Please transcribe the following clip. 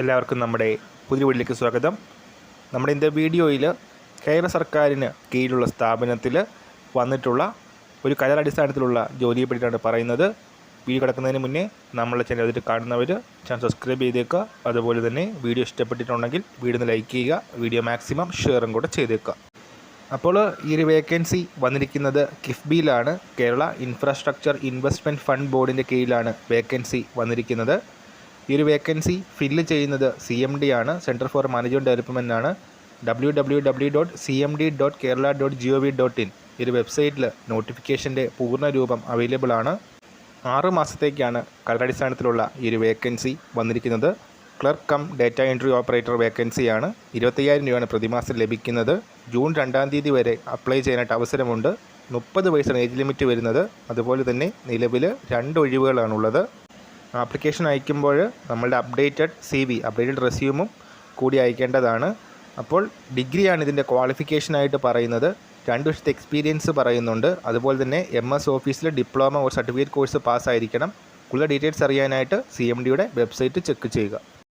എല്ലാവർക്കും നമ്മുടെ പുതിയ വീട്ടിലേക്ക് സ്വാഗതം. നമ്മുടെ ഇന്നത്തെ വീഡിയോയിൽ കേരള സർക്കാരിന് കീഴിലുള്ള സ്ഥാപനത്തിൽ വന്നിട്ടുള്ള ഒരു കരാറടിസ്ഥാനത്തിലുള്ള ജോലിയെ പറ്റിയിട്ടാണ് പറയുന്നത്. വീഡിയോ കിടക്കുന്നതിന് മുന്നേ നമ്മളെ ചാനൽ അതിൽ കാണുന്നവർ ചാനൽ സബ്സ്ക്രൈബ് ചെയ്തേക്കുക. അതുപോലെ തന്നെ വീഡിയോ ഇഷ്ടപ്പെട്ടിട്ടുണ്ടെങ്കിൽ വീഡിയോ ലൈക്ക് ചെയ്യുക വീഡിയോ മാക്സിമം ഷെയറും കൂടെ ചെയ്തേക്കുക. അപ്പോൾ ഈ ഒരു വേക്കൻസി വന്നിരിക്കുന്നത് കിഫ്ബിയിലാണ്. കേരള ഇൻഫ്രാസ്ട്രക്ചർ ഇൻവെസ്റ്റ്മെന്റ് ഫണ്ട് ബോർഡിന്റെ കീഴിലാണ് വേക്കൻസി വന്നിരിക്കുന്നത്. ഈ ഒരു വേക്കൻസി ഫില്ല് ചെയ്യുന്നത് സി എം ഡി ആണ്. സെന്റർ ഫോർ മാനേജ്മെന്റ് ഡെവലപ്മെന്റ് ആണ് W W W dot C M D dot Kerala dot G O V dot in ഈ ഒരു വെബ്സൈറ്റിൽ നോട്ടിഫിക്കേഷന്റെ പൂർണ രൂപം അവൈലബിൾ ആണ്. ആറ് മാസത്തേക്കാണ് കടലടിസ്ഥാനത്തിലുള്ള ഈ ഒരു വേക്കൻസി വന്നിരിക്കുന്നത്. Clerk cum data entry operator വേക്കൻസിയാണ് ഇരുപത്തയ്യായിരം രൂപയാണ് പ്രതിമാസം ലഭിക്കുന്നത്. ജൂൺ രണ്ടാം തീയതി വരെ അപ്ലൈ ചെയ്യാനായിട്ട് അവസരമുണ്ട്. മുപ്പത് വയസ്സാണ് ഏജ് ലിമിറ്റ് വരുന്നത്. അതുപോലെ തന്നെ നിലവിൽ രണ്ട് ഒഴിവുകളാണുള്ളത്. ആപ്ലിക്കേഷൻ അയക്കുമ്പോൾ നമ്മളുടെ അപ്ഡേറ്റഡ് സി വി അപ്ഡേറ്റഡ് റെസ്യൂമും കൂടി അയക്കേണ്ടതാണ്. അപ്പോൾ ഡിഗ്രിയാണ് ഇതിന്റെ ക്വാളിഫിക്കേഷനായിട്ട് പറയുന്നത്. രണ്ട് വർഷത്തെ എക്സ്പീരിയൻസ് പറയുന്നുണ്ട്. അതുപോലെ തന്നെ എം എസ് ഓഫീസിൽ ഡിപ്ലോമ ഒരു സർട്ടിഫിക്കറ്റ് കോഴ്സ് പാസ്സായിരിക്കണം കൂടുതൽ ഡീറ്റെയിൽസ് അറിയാനായിട്ട് സി എം ഡിയുടെ വെബ്സൈറ്റ് ചെക്ക് ചെയ്യുക.